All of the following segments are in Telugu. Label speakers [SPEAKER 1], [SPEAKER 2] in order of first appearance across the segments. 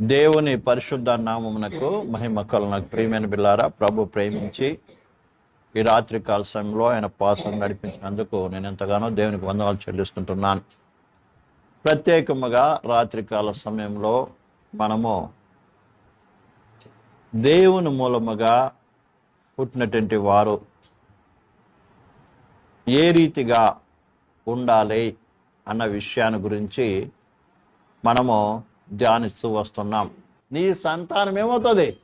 [SPEAKER 1] దేవుని పరిశుద్ధ నామమునకు మహిమ కలునకు ప్రియమైన బిల్లారా ప్రభు ప్రేమించి ఈ రాత్రి కాల సమయంలో ఆయన పాసం నడిపించినందుకు నేను ఎంతగానో దేవునికి వందనాలు చెల్లిస్తుంటున్నాను. ప్రత్యేకముగా రాత్రికాల సమయంలో మనము దేవుని మూలముగా పుట్టినటువంటి వారు ఏ రీతిగా ఉండాలి అన్న విషయాన్ని గురించి మనము ధ్యానిస్తూ వస్తున్నాం. నీ సంతానం ఏమవుతుంది?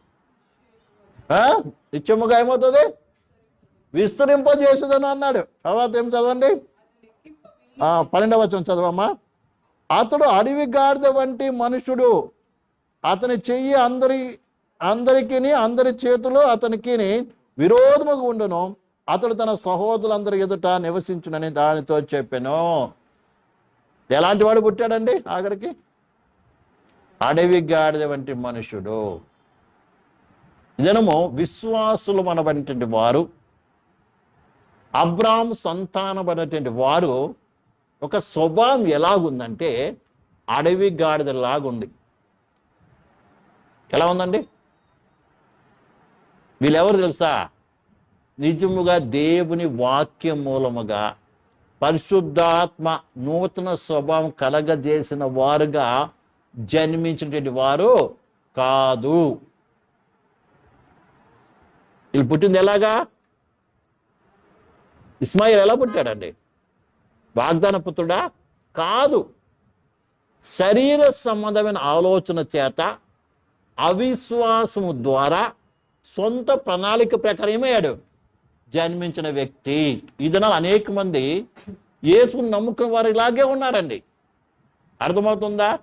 [SPEAKER 1] ఆ? నిత్యముగా ఏమవుతుంది? విస్తరింపజేసేదని అన్నాడు. తర్వాత ఏం చదవండి? ఆ, పన్నెండవ వచ్చిన చదవమ్మా. అతడు అడవి గాడిద వంటి మనుషుడు. అతని చెయ్యి అందరి అందరికీ అందరి చేతులు అతనికి విరోధముగా ఉండును. అతడు తన సహోదరులందరి ఎదుట నివసించునని దానితో చెప్పాను. ఎలాంటి వాడు పుట్టాడండి ఆఖరికి? అడవి గాడిద వంటి మనుషుడు. జనము విశ్వాసులు మనబడినటువంటి వారు. అబ్రామ్ సంతానమైనటువంటి వారు ఒక స్వభావం ఎలాగుందంటే అడవి గాడిదలాగుంది ఎలా ఉందండి? వీళ్ళెవరు తెలుసా? నిజముగా దేవుని వాక్యం మూలముగా పరిశుద్ధాత్మ నూతన స్వభావం కలగజేసిన వారుగా జన్మించినటువంటి వారు కాదు. వీళ్ళు పుట్టింది ఎలాగా? ఇస్మాయిల్ ఎలా పుట్టాడండి? వాగ్దాన పుత్రుడా? కాదు. శరీర సంబంధమైన ఆలోచన చేత అవిశ్వాసము ద్వారా సొంత ప్రణాళిక ప్రకారం ఏమయ్యాడు? జన్మించిన వ్యక్తి. ఇదనాలు అనేక మంది యేసుకుని నమ్ముకున్న వారు ఇలాగే ఉన్నారండి. అర్థమవుతుందా?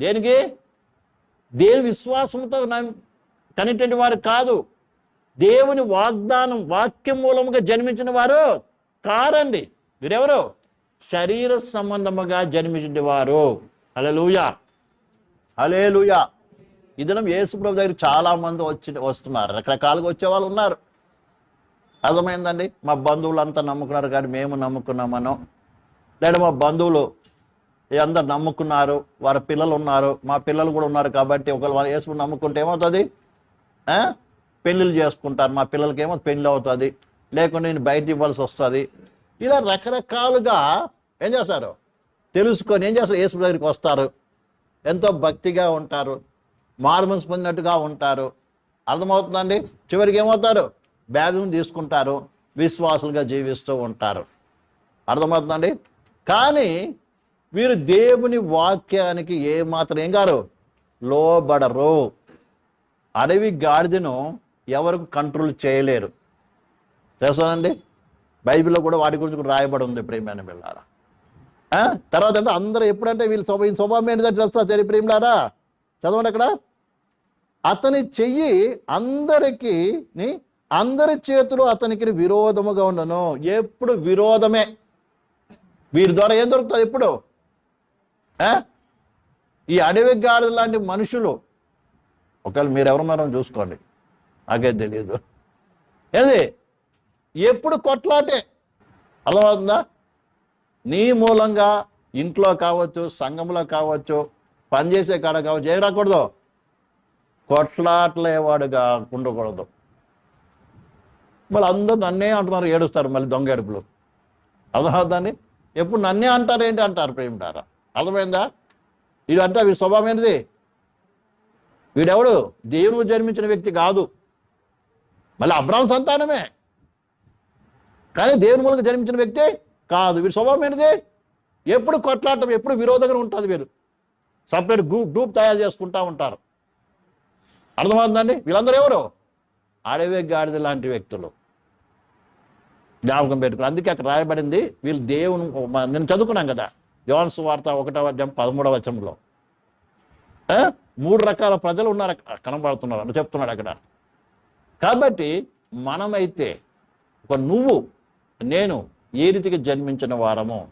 [SPEAKER 1] దేనికి? దేని విశ్వాసంతో కనిటువంటి వారు కాదు. దేవుని వాగ్దానం వాక్యం మూలముగా జన్మించిన వారు కారండి. వీరెవరు? శరీర సంబంధముగా జన్మించిన వారు. అలలుయా అలేలుయా ఈ దినం యేసుప్రభు దగ్గర చాలా మంది వచ్చి వస్తున్నారు. రకరకాలుగా వచ్చే వాళ్ళు ఉన్నారు. అర్థమైందండి? మా బంధువులు అంతా నమ్ముకున్నారు కానీ మేము నమ్ముకున్నామనో. లేదా మా బంధువులు అందరు నమ్ముకున్నారు వారి పిల్లలు ఉన్నారు మా పిల్లలు కూడా ఉన్నారు కాబట్టి ఒకవేళ వాళ్ళు వేసుకుని నమ్ముకుంటే ఏమవుతుంది? పెళ్ళిళ్ళు చేసుకుంటారు మా పిల్లలకి ఏమో పెళ్ళి అవుతుంది లేకుంటే నేను బయట ఇవ్వాల్సి వస్తుంది. ఇలా రకరకాలుగా ఏం చేస్తారు? తెలుసుకొని ఏం చేస్తారు? యేసు దగ్గరికి వస్తారు. ఎంతో భక్తిగా ఉంటారు మార్మన్స్ పొందినట్టుగా ఉంటారు. అర్థమవుతుందండి? చివరికి ఏమవుతారు? బ్యాగును తీసుకుంటారు విశ్వాసులుగా జీవిస్తూ ఉంటారు. అర్థమవుతుందండి? కానీ వీరు దేవుని వాక్యానికి ఏమాత్రం ఏం గారు లోబడరు. అడవి గాడిదను ఎవరికి కంట్రోల్ చేయలేరు. తెలుసానండి? బైబిల్లో కూడా వాటి గురించి కూడా రాయబడి ఉంది ప్రేమైన వెళ్ళారా ఆ? తర్వాత అంటే అందరూ ఎప్పుడంటే వీళ్ళ స్వభావం ఈ స్వభావం ఏంటంటే తెలుస్తా తెరి ప్రేమిలారా? చదవండి అక్కడ. అతని చెయ్యి అందరికి అందరి చేతులు అతనికి విరోధముగా ఉండను. ఎప్పుడు విరోధమే. వీరి ద్వారా ఏం దొరుకుతుంది ఎప్పుడు? ఈ అడవి గాడిద లాంటి మనుషులు ఒకవేళ మీరు ఎవరన్నారో చూసుకోండి. నాకే తెలియదు ఏది? ఎప్పుడు కొట్లాటే? అర్థమవుతుందా? నీ మూలంగా ఇంట్లో కావచ్చు సంఘంలో కావచ్చు పనిచేసే కాడ కావచ్చు ఏం రాకూడదు? కొట్లాటలేవాడు ఉండకూడదు. మళ్ళీ అందరూ నన్నే అంటున్నారు ఏడుస్తారు మళ్ళీ దొంగ ఏడుపులు. అర్థమవుతుందండి ఎప్పుడు నన్నే అంటారు ఏంటి అంటారు ప్రేమిటారా అర్థమైందా? ఇదంతా వీడి స్వభావం ఏంటిది? వీడెవడు? దేవుడు జన్మించిన వ్యక్తి కాదు. మళ్ళీ అబ్రాహం సంతానమే. కానీ దేవుని మూలంగా జన్మించిన వ్యక్తి కాదు. వీడి స్వభావం ఏంటిది? ఎప్పుడు కొట్లాడటం ఎప్పుడు విరోధంగా ఉంటుంది వీరు సపరేట్ గ్రూప్ గ్రూప్ తయారు చేసుకుంటా ఉంటారు. అర్థమవుతుందండి? వీళ్ళందరూ ఎవరు? అడవి గాడిద లాంటి వ్యక్తులు. జ్ఞాపకం పెట్టుకుని. అందుకే అక్కడ రాయబడింది వీళ్ళు దేవుని నేను చదువుకున్నాం కదా. యోన్స్ వార్త ఒకటవ అధ్యాయం పదమూడవ వచనంలో. మూడు రకాల ప్రజలు ఉన్నారు అక్కడ, కనబడుతున్నారు అని చెప్తున్నాడు అక్కడ. కాబట్టి మనమైతే ఒక నువ్వు నేను ఏ రీతికి జన్మించిన వారమో?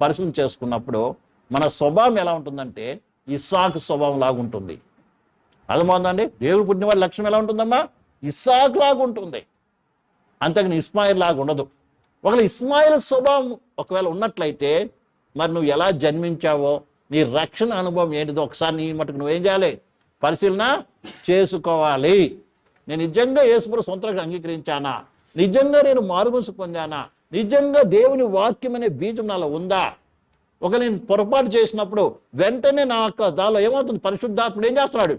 [SPEAKER 1] పరిశీలన చేసుకున్నప్పుడు మన స్వభావం ఎలా ఉంటుందంటే ఇస్సాకు స్వభావం లాగా ఉంటుంది. అర్థమవుతుందండి? దేవుడు పుట్టిన వాడి లక్ష్యం ఎలా ఉంటుందమ్మా? ఇస్సాకు లాగా ఉంటుంది. అంతకుని ఇస్మాయిల్ లాగా ఉండదు. ఒకవేళ ఇస్మాయిల్ స్వభావం ఒకవేళ ఉన్నట్లయితే మరి నువ్వు ఎలా జన్మించావో నీ రక్షణ అనుభవం ఏంటిదో ఒకసారి నీ మటుకు నువ్వేం చేయాలి? పరిశీలన చేసుకోవాలి. నేను నిజంగా యేసుప్రభు సొంతంగా అంగీకరించానా? నిజంగా నేను మారుమూసు పొందానా? నిజంగా దేవుని వాక్యం అనే బీజం నాలో ఉందా? ఒక నేను పొరపాటు చేసినప్పుడు వెంటనే నా యొక్క దానిలో ఏమవుతుంది? పరిశుద్ధాత్ముడు ఏం చేస్తున్నాడు?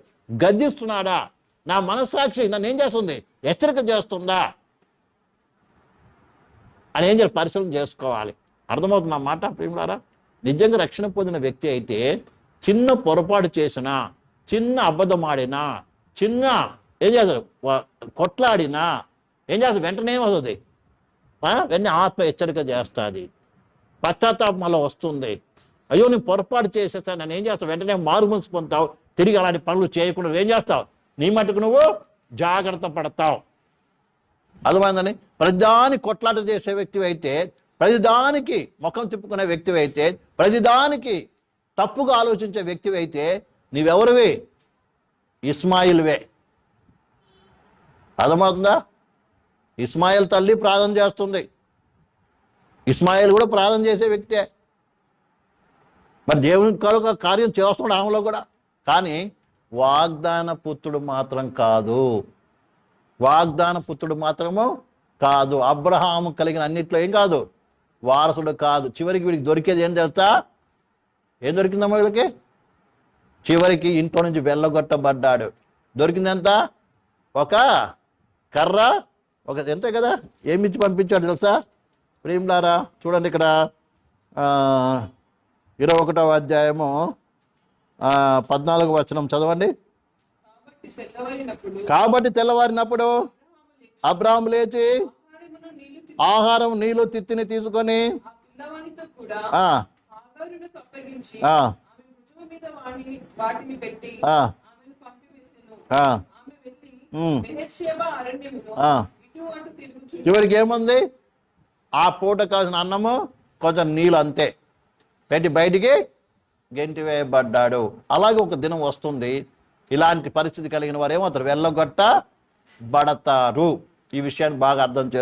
[SPEAKER 1] గద్దిస్తున్నాడా? నా మనస్సాక్షి నన్ను ఏం చేస్తుంది? హెచ్చరిక చేస్తుందా? అని ఏం చేయాలి? పరిశీలన చేసుకోవాలి. అర్థమవుతుంది మాట ప్రియులారా నిజంగా రక్షణ పొందిన వ్యక్తి అయితే చిన్న పొరపాటు చేసినా చిన్న అబద్ధం ఆడినా చిన్న ఏం చేస్తారు? కొట్లాడినా ఏం చేస్తారు? వెంటనే ఏమవుతుంది? వెంటనే ఆత్మ హెచ్చరిక చేస్తుంది. పశ్చాత్తాపం మళ్ళీ వస్తుంది. అయ్యో నేను పొరపాటు చేసేస్తాను నన్ను ఏం చేస్తావు? వెంటనే మారు మనసు పొందుతావు. తిరిగి అలాంటి పనులు చేయకుండా ఏం చేస్తావు? నీ మటుకు నువ్వు జాగ్రత్త పడతావు. అర్థమైందని ప్రతిదాని కొట్లాట చేసే వ్యక్తి అయితే ప్రతిదానికి ముఖం తిప్పుకునే వ్యక్తి అయితే ప్రతిదానికి తప్పుగా ఆలోచించే వ్యక్తి అయితే నీవెవరివి? ఇస్మాయిల్వే. అర్థమవుతుందా? ఇస్మాయిల్ తల్లి ప్రార్థన చేస్తుంది. ఇస్మాయిల్ కూడా ప్రార్థన చేసే వ్యక్తే. మరి దేవుని కొరకు కార్యం చేస్తున్నాడు ఆమెలో కూడా. కానీ వాగ్దాన పుత్రుడు మాత్రం కాదు. వాగ్దాన పుత్రుడు మాత్రము కాదు. అబ్రహాము కలిగిన అన్నిట్లో ఏం కాదు? వారసుడు కాదు. చివరికి వీడికి దొరికేది ఏం తెలుసా? ఏం దొరికిందమ్మా వీళ్ళకి? చివరికి ఇంట్లో నుంచి వెళ్ళగొట్టబడ్డాడు. దొరికింది ఎంత? ఒక కర్ర? ఒక ఎంతే కదా? ఏమిచ్చి పంపించాడు తెలుసా? ప్రేమ్లారా చూడండి ఇక్కడ. ఇరవై ఒకటవ అధ్యాయము పద్నాలుగు వచనం చదవండి.
[SPEAKER 2] కాబట్టి తెల్లవారినప్పుడు
[SPEAKER 1] అబ్రాహం లేచి ఆహారం నీళ్ళు తిత్తిని తీసుకొని చివరికి ఏముంది? ఆ పూట కాసిన అన్నము కొంచెం నీళ్ళు అంతే. పెట్టి బయటికి గెంటి వేయబడ్డాడు అలాగే ఒక దినం వస్తుంది. ఇలాంటి పరిస్థితి కలిగిన వారు ఏమవుతారు? వెళ్ళగొట్ట బడతారు ఈ విషయాన్ని బాగా అర్థం చే